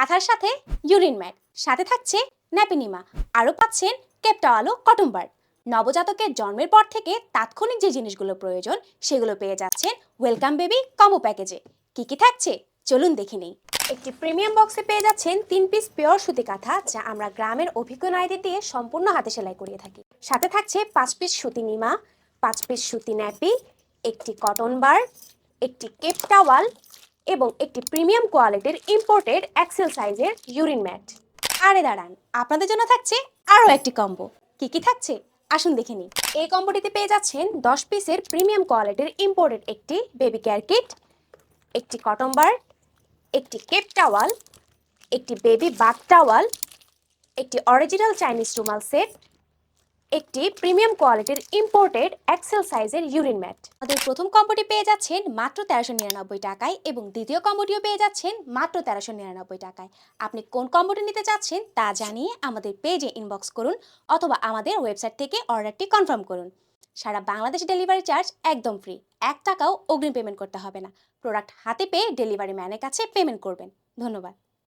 কাঁথার সাথে urine mat, সাথে থাকছে ন্যাপিনিমা, আরও পাচ্ছেন কেপটাওয়ালো কটন বার নবজাতকের জন্মের পর থেকে তাৎক্ষণিক যে জিনিসগুলো প্রয়োজন, সেগুলো পেয়ে যাচ্ছেন ওয়েলকাম বেবি কম্বো প্যাকেজে। কি কি থাকছে? চলুন দেখে নেই। একটি প্রিমিয়াম বক্সে পেয়ে যাচ্ছেন তিন পিস পিওর সুতি কাঁথা, যা আমরা গ্রামের অভিজ্ঞ নারীদের দিয়ে সম্পূর্ণ হাতে সেলাই করিয়ে থাকি। সাথে থাকছে পাঁচ পিস সুতি নিমা, পাঁচ পিস সুতি ন্যাপি, একটি কটন বার, একটি কেপ টাওয়াল এবং একটি প্রিমিয়াম কোয়ালিটির ইম্পোর্টেড এক্সেল সাইজের ইউরিন ম্যাট আরে দাঁড়ান, আপনাদের জন্য থাকছে আরও একটি কম্বো কি কি থাকছে? আসুন দেখে নিই। এই কম্বোটিতে পেয়ে যাচ্ছেন দশ পিসের প্রিমিয়াম কোয়ালিটির ইম্পোর্টেড একটি বেবি কেয়ার কিট একটি কটন বার একটি কেপ টাওয়াল একটি বেবি বাথ টাওয়াল একটি অরিজিনাল চাইনিজ রুমাল সেট একটি প্রিমিয়াম কোয়ালিটির ইম্পোর্টেড এক্সেল সাইজের ইউরিন ম্যাট আমাদের প্রথম কম্বোটি পেয়ে যাচ্ছেন মাত্র তেরোশো নিরানব্বই টাকায় এবং দ্বিতীয় কম্বোটিও পেয়ে যাচ্ছেন মাত্র তেরোশো নিরানব্বই টাকায়। আপনি কোন কম্বোটি নিতে চাচ্ছেন তা জানিয়ে আমাদের পেজে ইনবক্স করুন অথবা আমাদের ওয়েবসাইট থেকে অর্ডারটি কনফার্ম করুন। সারা বাংলাদেশ ডেলিভারি চার্জ একদম ফ্রি এক টাকাও অগ্রিম পেমেন্ট করতে হবে না। প্রোডাক্ট হাতে পেয়ে ডেলিভারি ম্যানের কাছে পেমেন্ট করবেন। ধন্যবাদ।